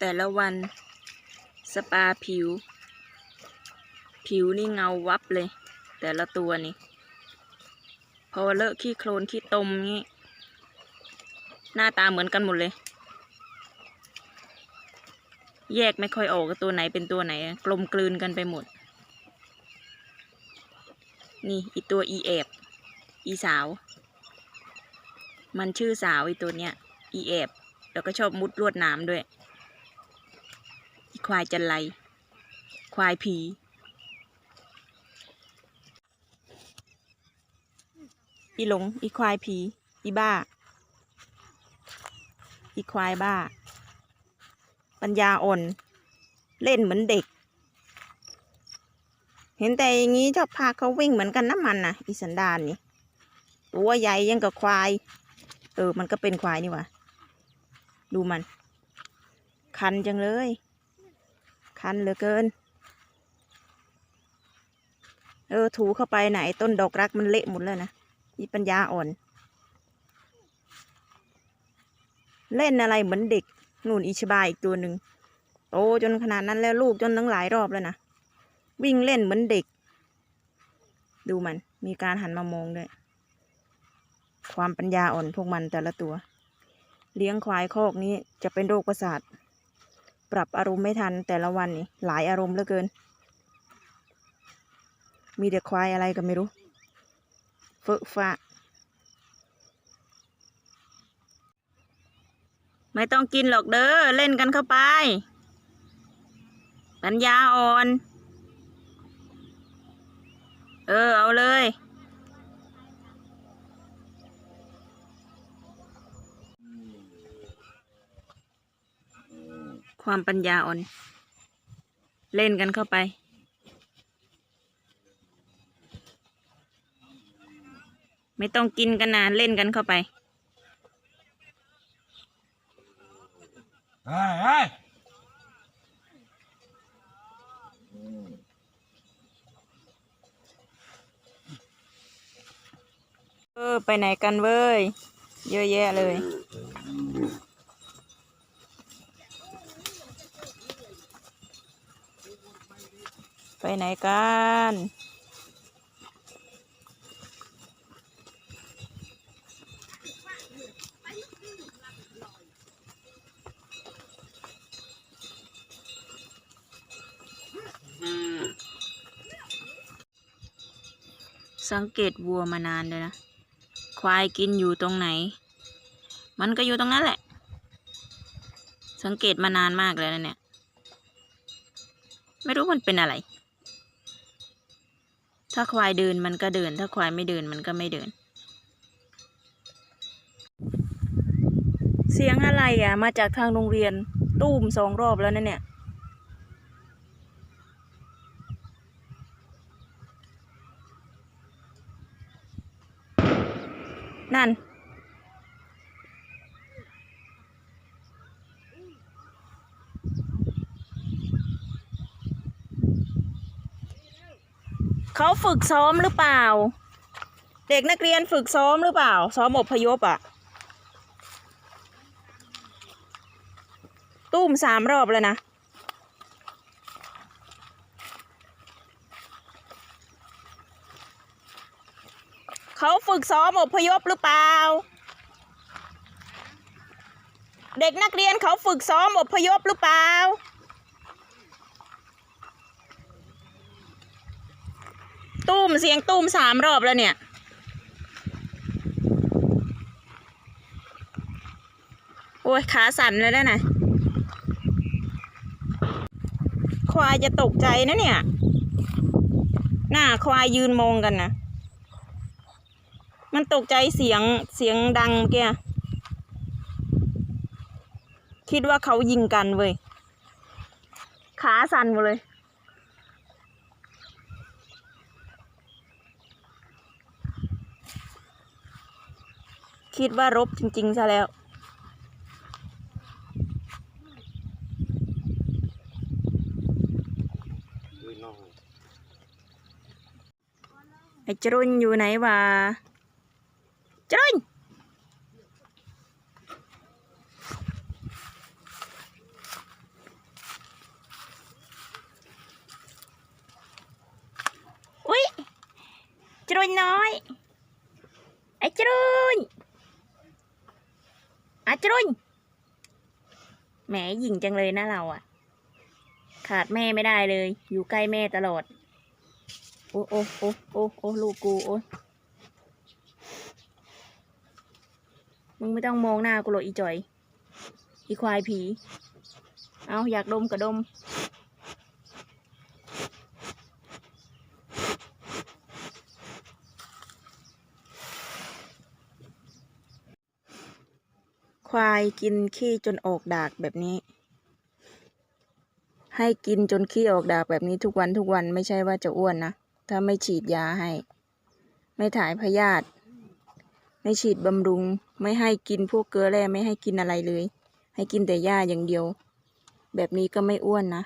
แต่ละวัน สปาผิว ผิวนี่เงาวับเลย แต่ละตัวนี่ พอเลอะขี้โคลนขี้ตมงี้หน้าตาเหมือนกันหมดเลย แยกไม่ค่อยออกตัวไหนเป็นตัวไหน กลมกลืนกันไปหมด นี่อีตัวอีแอบอีสาว มันชื่อสาวอีตัวเนี้ย อีแอบแล้วก็ชอบมุดลวดน้ำด้วย ควายจันไร ควายผี อีหลง อีควายผี อีบ้า อีควายบ้า ปัญญาอ่อน เล่นเหมือนเด็ก เห็นแต่อย่างนี้ชอบพาเขาวิ่งเหมือนกันน้ำมันนะอีสันดานนี่ตัวใหญ่ยังกับควาย เออ มันก็เป็นควายนี่ว่าดูมัน คันจังเลย คันเหลือเกิน เออ ถูเข้าไปไหนต้นดอกรักมันเละหมดแล้วนะอีปัญญาอ่อน เล่นอะไรเหมือนเด็กนู่นอิชบาอีกตัวหนึ่งโตจนขนาดนั้นแล้วลูกจนตั้งหลายรอบแล้วนะวิ่งเล่นเหมือนเด็ก ดูมันมีการหันมามองด้วย ความปัญญาอ่อนพวกมันแต่ละตัว เลี้ยงควายคอกนี้จะเป็นโรคประสาท ปรับอารมณ์ไม่ทันแต่ละวันนี่หลายอารมณ์เหลือเกิน มีแต่ควายอะไรก็ไม่รู้เฟอะฟ้าไม่ต้องกินหรอกเด้อเล่นกันเข้าไป ปัญญาอ่อน เออ เอาเลย ความปัญญาอ่อน เล่นกันเข้าไป ไม่ต้องกินกันนานเล่นกันเข้าไปเฮ้ยเฮ้ยเออไปไหนกันเว้ย เยอะแยะเลย ไปไหนกันสังเกตวัวมานานเลยนะ ควายกินอยู่ตรงไหน มันก็อยู่ตรงนั้นแหละ สังเกตมานานมากแล้วนะเนี่ย ไม่รู้มันเป็นอะไร ถ้าควายเดินมันก็เดิน ถ้าควายไม่เดินมันก็ไม่เดิน เสียงอะไรอะ มาจากทางโรงเรียนตู้มสองรอบแล้วนะเนี่ยนั่น เขาฝึกซ้อมหรือเปล่า เด็กนักเรียนฝึกซ้อมหรือเปล่า ซ้อมอพยพอะ่ะ ตุ้มสามรอบแล้วนะ เขาฝึกซ้อมอพยพหรือเปล่า เด็กนักเรียนเขาฝึกซ้อมอพยพหรือเปล่า ตุ้มเสียงตุ้มสามรอบแล้วเนี่ย โอ้ยขาสั่นเลยนะนะควายจะตกใจนะเนี่ย หน้าควายยืนมองกันนะ มันตกใจเสียงเสียงดังเมื่อกี้อะคิดว่าเขายิงกันเว้ย ขาสั่นหมดเลย คิดว่ารบจริงๆซะแล้ว ไอ้จรุนอยู่ไหนวะจรุนอุ้ยจรุนน้อย ไอ้จรุน อาจรุยแหมหยิ่งจังเลยนะเราอะขาดแม่ไม่ได้เลย อยู่ใกล้แม่ตลอด โอ้โอ้โอ้โอ้โอ้ลูกกูโอ้มึงไม่ต้องมองหน้ากูหรอกอีจอย อีควายผี เอาอยากดมก็ดม ควายกินขี้จนออกดากแบบนี้ ให้กินจนขี้ออกดากแบบนี้ทุกวันทุกวันไม่ใช่ว่าจะอ้วนนะ ถ้าไม่ฉีดยาให้ ไม่ถ่ายพยาธิไม่ฉีดบำรุง ไม่ให้กินพวกเกลือแร่ไม่ให้กินอะไรเลย ให้กินแต่หญ้าอย่างเดียว แบบนี้ก็ไม่อ้วนนะ